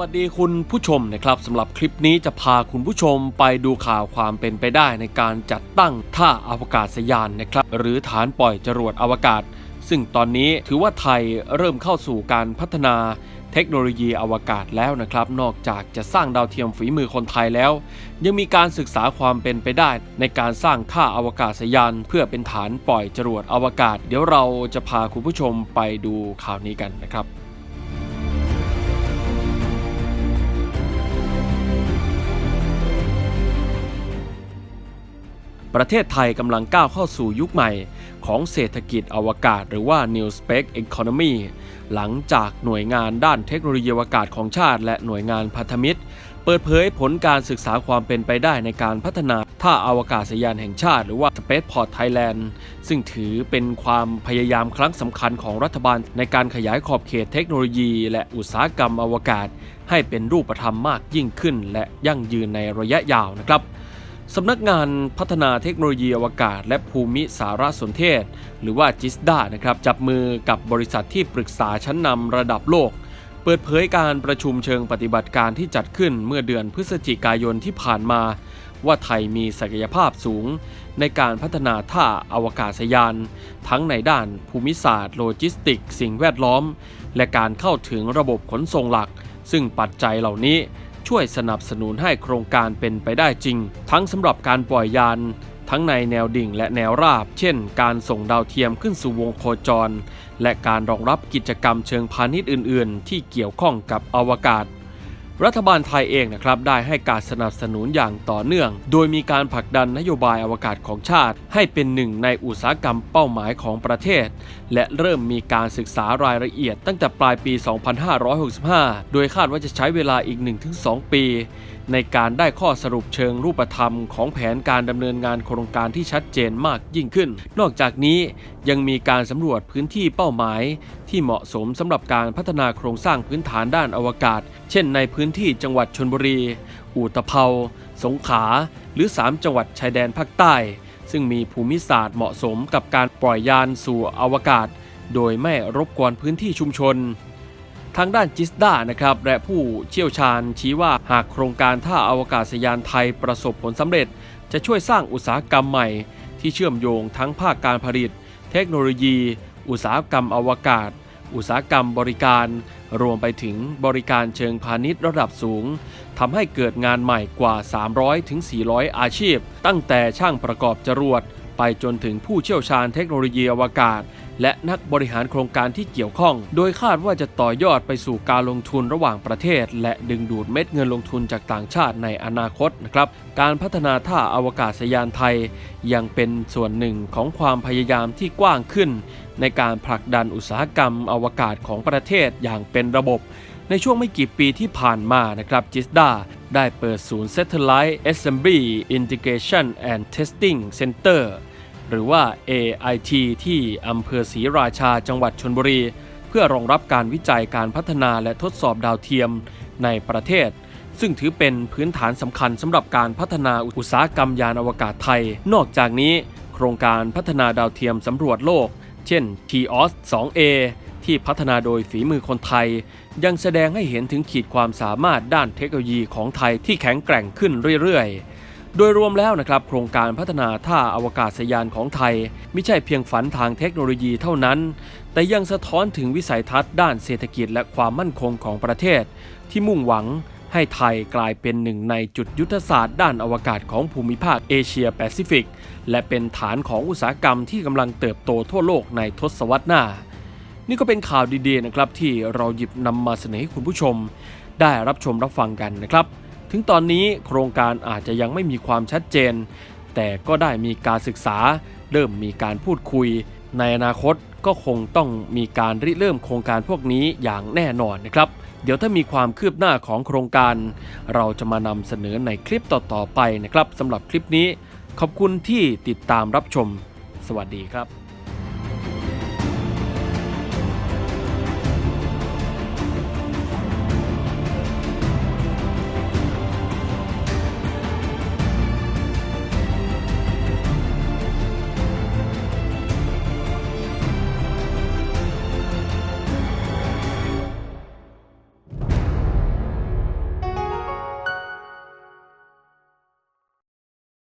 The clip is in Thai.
วัสดีคุณผู้ชมนะครับสำหรับคลิปนี้จะพาคุณผู้ชมไปดูข่าวความเป็นไปได้ในการจัดตั้งท่าอวกาศยานนะครับ หรือฐานปล่อยจรวดอวกาศ ซึ่งตอนนี้ถือว่าไทยเริ่มเข้าสู่การพัฒนาเทคโนโลยีอวกาศแล้วนะครับ นอกจากจะสร้างดาวเทียมฝีมือคนไทยแล้ว ยังมีการศึกษาความเป็นไปได้ ในการสร้างท่าอวกาศยาน เพื่อเป็นฐานปล่อยจรวดอวกาศ เดี๋ยวเราจะพาคุณผู้ชมไปดูข่าวนี้กันนะครับ ประเทศไทยกำลังก้าวเข้าสู่ยุคใหม่ของเศรษฐกิจอวกาศหรือว่า New Space Economy หลังจากหน่วยงานด้านเทคโนโลยีอวกาศของชาติ และหน่วยงานพันธมิตร เปิดเผยผลการศึกษาความเป็นไปได้ในการพัฒนาท่าอวกาศยานแห่งชาติ หรือว่า Spaceport Thailand ซึ่งถือเป็นความพยายามครั้งสำคัญของรัฐบาล ในการขยายขอบเขตเทคโนโลยี และอุตสาหกรรมอวกาศ ให้เป็นรูปธรรมมากยิ่งขึ้น และยั่งยืนในระยะยาวนะครับ สำนักงานพัฒนาเทคโนโลยีอวกาศ และภูมิสารสนเทศ หรือว่าจิสดานะครับจับมือกับบริษัทที่ปรึกษาชั้นนำระดับโลก เปิดเผยการประชุมเชิงปฏิบัติการที่จัดขึ้นเมื่อเดือนพฤศจิกายนที่ผ่านมา ว่าไทยมีศักยภาพสูง ในการพัฒนาท่าอวกาศยาน ทั้งในด้านภูมิศาสตร์โลจิสติก สิ่งแวดล้อม และการเข้าถึงระบบขนส่งหลัก ซึ่งปัจจัยเหล่านี้ ช่วยสนับสนุนให้โครงการเป็นไปได้จริง ทั้งสำหรับการปล่อยยาน ทั้งในแนวดิ่งและแนวราบ เช่น การส่งดาวเทียมขึ้นสู่วงโคจร และการรองรับกิจกรรมเชิงพาณิชย์อื่น ๆ ที่เกี่ยวข้องกับอวกาศ รัฐบาลไทยเองนะครับได้ให้การสนับสนุนอย่างต่อเนื่อง โดยมีการผลักดันนโยบายอวกาศของชาติ ให้เป็นหนึ่งในอุตสาหกรรมเป้าหมายของประเทศ และเริ่มมีการศึกษารายละเอียดตั้งแต่ปลายปี 2565 โดยคาดว่าจะใช้เวลาอีก 1-2 ปี ในการได้ข้อสรุปเชิงรูปธรรมของแผนการดำเนินงานโครงการที่ชัดเจนมากยิ่งขึ้น นอกจากนี้ยังมีการสำรวจพื้นที่เป้าหมาย ที่เหมาะสมสำหรับการพัฒนาโครงสร้างพื้นฐานด้านอวกาศ เช่นในพื้นที่จังหวัดชนบุรี อุตภเปาสงขลาหรือ 3 จังหวัดชายแดนภาคใต้ ซึ่งมีภูมิศาสตร์เหมาะสมกับการปล่อยยานสู่อวกาศ โดยไม่รบกวนพื้นที่ชุมชน ทางด้านจิสดานะครับและผู้เชี่ยวชาญชี้ว่าหากโครงการท่าอวกาศยานไทยประสบผลสำเร็จ จะช่วยสร้างอุตสาหกรรมใหม่ ที่เชื่อมโยงทั้งภาคการผลิต เทคโนโลยี อุตสาหกรรมอวกาศ อุตสาหกรรมบริการ รวมไปถึงบริการเชิงพาณิชย์ระดับสูงทำให้เกิดงานใหม่กว่า 300ถึง400อาชีพ ตั้งแต่ช่างประกอบจรวดไปจนถึงผู้เชี่ยวชาญเทคโนโลยีอวกาศ และนักบริหารโครงการที่เกี่ยวข้อง โดยคาดว่าจะต่อยอดไปสู่การลงทุนระหว่างประเทศ และดึงดูดเม็ดเงินลงทุนจากต่างชาติในอนาคตนะครับ การพัฒนาท่าอวกาศยานไทย ยังเป็นส่วนหนึ่งของความพยายามที่กว้างขึ้น ในการผลักดันอุตสาหกรรมอวกาศของประเทศอย่างเป็นระบบในช่วงไม่กี่ปีที่ผ่านมานะครับจิสดาได้เปิดศูนย์ Satellite Assembly Integration and Testing Center หรือว่า AIT ที่อำเภอศรีราชาจังหวัดชนบุรี เพื่อรองรับการวิจัยการพัฒนาและทดสอบดาวเทียมในประเทศ ซึ่งถือเป็นพื้นฐานสำคัญสำหรับการพัฒนาอุตสาหกรรมยานอวกาศไทย นอกจากนี้ โครงการพัฒนาดาวเทียมสำรวจโลก เช่น TOS 2A ที่พัฒนาโดยฝีมือคนไทย ยังแสดงให้เห็นถึงขีดความสามารถด้านเทคโนโลยีของไทยที่แข็งแกร่งขึ้นเรื่อยๆ โดยรวมแล้วนะครับโครงการพัฒนาท่าอวกาศยานของไทย ไม่ใช่เพียงฝันทางเทคโนโลยีเท่านั้น แต่ยังสะท้อนถึงวิสัยทัศน์ด้านเศรษฐกิจและความมั่นคงของประเทศ ที่มุ่งหวังให้ไทยกลายเป็นหนึ่งในจุดยุทธศาสตร์ด้านอวกาศของภูมิภาคเอเชียแปซิฟิก และเป็นฐานของอุตสาหกรรมที่กำลังเติบโตทั่วโลกในทศวรรษหน้า นี่ก็เป็นข่าวดีๆนะครับที่เราหยิบนำมาเสนอให้คุณผู้ชม ได้รับชมรับฟังกันนะครับ ถึงตอนนี้โครงการอาจจะยังไม่มีความชัดเจน แต่ก็ได้มีการศึกษา เริ่มมีการพูดคุย ในอนาคตก็คงต้องมีการริเริ่มโครงการพวกนี้อย่างแน่นอนนะครับ เดี๋ยวถ้ามีความคืบหน้าของโครงการ เราจะมานำเสนอในคลิปต่อๆไปนะครับสำหรับคลิปนี้ ขอบคุณที่ติดตามรับชม สวัสดีครับ